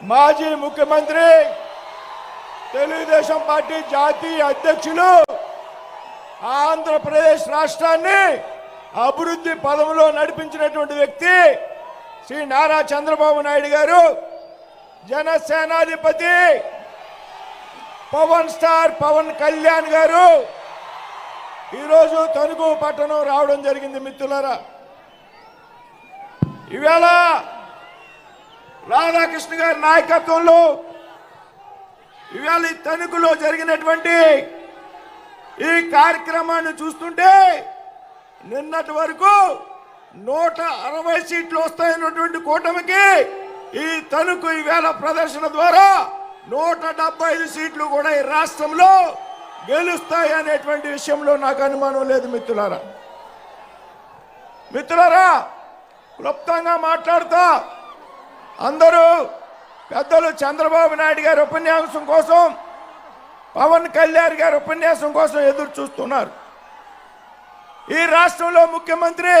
మాజీ ముఖ్యమంత్రి తెలుగుదేశం పార్టీ జాతీయ అధ్యక్షులు ఆంధ్రప్రదేశ్ రాష్ట్రాన్ని అభివృద్ధి పదవిలో నడిపించినటువంటి వ్యక్తి శ్రీ నారా చంద్రబాబు నాయుడు గారు జనసేనాధిపతి పవన్ స్టార్ పవన్ కళ్యాణ్ గారు. ఈరోజు తణుకు పట్టణం రావడం జరిగింది మిత్రులరా. ఈవేళ రాధాకృష్ణ గారి నాయకత్వంలో ఇవాళ ఈ తణుకులో జరిగినటువంటి ఈ కార్యక్రమాన్ని చూస్తుంటే నిన్నటి వరకు నూట అరవై సీట్లు వస్తాయన్నటువంటి కూటమికి ఈ తణుకు ఈవేళ ప్రదర్శన ద్వారా నూట డెబ్బై ఐదు సీట్లు కూడా ఈ రాష్ట్రంలో గెలుస్తాయి అనేటువంటి విషయంలో నాకు అనుమానం లేదు మిత్రులారా. మిత్రులారా క్లుప్తంగా మాట్లాడతా అందరూ పెద్దలు చంద్రబాబు నాయుడు గారి ఉపన్యాసం కోసం పవన్ కళ్యాణ్ గారి ఉపన్యాసం కోసం ఎదురు చూస్తున్నారు. ఈ రాష్ట్రంలో ముఖ్యమంత్రి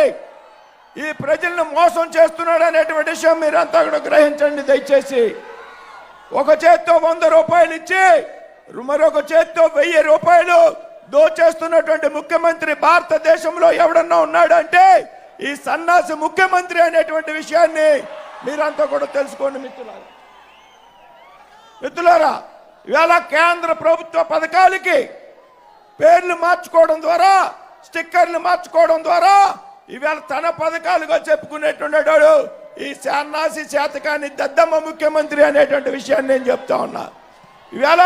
ఈ ప్రజలను మోసం చేస్తున్నాడు అనేటువంటి విషయం మీరంతా కూడా గ్రహించండి దయచేసి. ఒక చేత్తో వంద రూపాయలు ఇచ్చి మరొక చేత్తో వెయ్యి రూపాయలు దోచేస్తున్నటువంటి ముఖ్యమంత్రి భారతదేశంలో ఎవడన్నా ఉన్నాడంటే ఈ సన్నాసి ముఖ్యమంత్రి అనేటువంటి విషయాన్ని మీరంతా కూడా తెలుసుకోండి మిత్రులారా. మిత్రులారా ఇవాళ కేంద్ర ప్రభుత్వ పథకాలకి పేర్లు మార్చుకోవడం ద్వారా స్టిక్కర్లు మార్చుకోవడం ద్వారా ఇవాళ తన పథకాలుగా చెప్పుకునేటువంటి ఈ సన్నాసి చేతకాని దద్దమ్మ ముఖ్యమంత్రి అనేటువంటి విషయాన్ని నేను చెప్తా ఉన్నా. ఇవాళ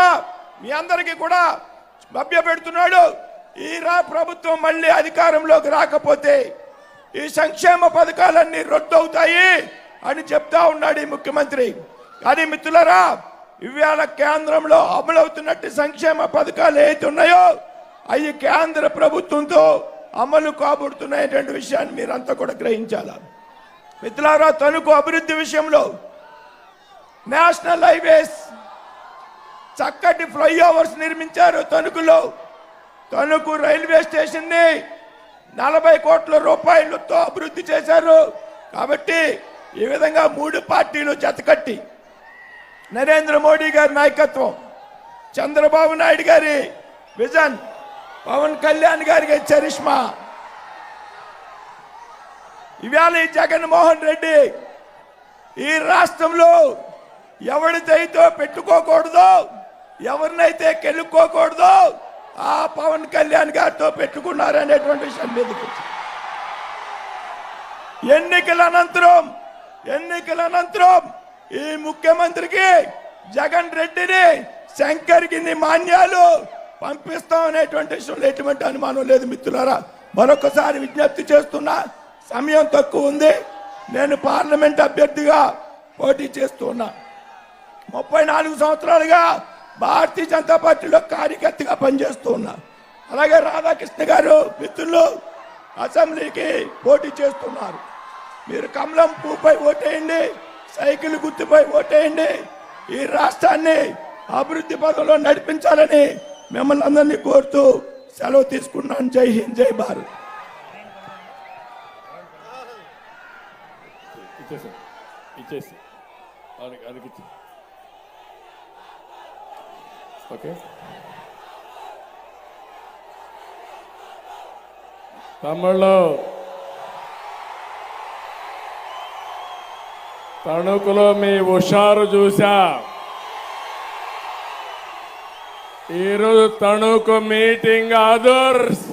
మీ అందరికీ కూడా మభ్య పెడుతున్నాడు ఈ రా ప్రభుత్వం మళ్ళీ అధికారంలోకి రాకపోతే ఈ సంక్షేమ పథకాలన్నీ రద్దవుతాయి అని చెప్తా ఉన్నాడు ఈ ముఖ్యమంత్రి. కానీ మిత్రులరా ఇవాళ కేంద్రంలో అమలవుతున్నట్టు సంక్షేమ పథకాలు ఏవైతే ఉన్నాయో అవి కేంద్ర ప్రభుత్వంతో అమలు కాబడుతున్నాయటువంటి విషయాన్ని మీరంతా కూడా గ్రహించాల? మిత్రులారా తణుకు అభివృద్ధి విషయంలో నేషనల్ హైవేస్ చక్కటి ఫ్లైఓవర్స్ నిర్మించారు తణుకులో. తణుకు రైల్వే స్టేషన్ని నలభై కోట్ల రూపాయలతో అభివృద్ధి చేశారు. కాబట్టి ఈ విధంగా మూడు పార్టీలు జతకట్టి నరేంద్ర మోడీ గారి నాయకత్వం చంద్రబాబు నాయుడు గారి విజన్ పవన్ కళ్యాణ్ గారికి చరిష్మా ఇవాళ ఈ జగన్మోహన్ రెడ్డి ఈ రాష్ట్రంలో ఎవరి పెట్టుకోకూడదో ఎవరినైతే కెలుక్కోకూడదో ఆ పవన్ కళ్యాణ్ గారితో పెట్టుకున్నారనేటువంటి విషయం మీదకి ఎన్నికల అనంతరం ఎన్నికల అనంతరం ఈ ముఖ్యమంత్రికి జగన్ రెడ్డిని శంకర్ని మాన్యాలు పంపిస్తాం అనేటువంటి విషయంలో ఎటువంటి అనుమానం లేదు మిత్రులారా. మరొకసారి విజ్ఞప్తి చేస్తున్నా సమయం తక్కువ ఉంది. నేను పార్లమెంట్ అభ్యర్థిగా పోటీ చేస్తున్నా ముప్పై నాలుగు సంవత్సరాలుగా భారతీయ జనతా పార్టీలో కార్యకర్తగా పనిచేస్తూ ఉన్నా. అలాగే రాధాకృష్ణ గారు మిత్రులు అసెంబ్లీకి పోటీ చేస్తున్నారు. మీరు కమలం పూపై ఓటేయండి సైకిల్ గుర్తుపై ఓటేయండి. ఈ రాష్ట్రాన్ని అభివృద్ధి పదంలో నడిపించాలని మిమ్మల్ని అందరినీ కోరుతూ సెలవు తీసుకున్నాను జై హింద్ జై భారత్. ఇచ్చేసి ఓకే. తమ్ముళ్ళు తణుకులో మీ హుషారు చూశా. ఈరోజు తణుకు మీటింగ్ అదర్స్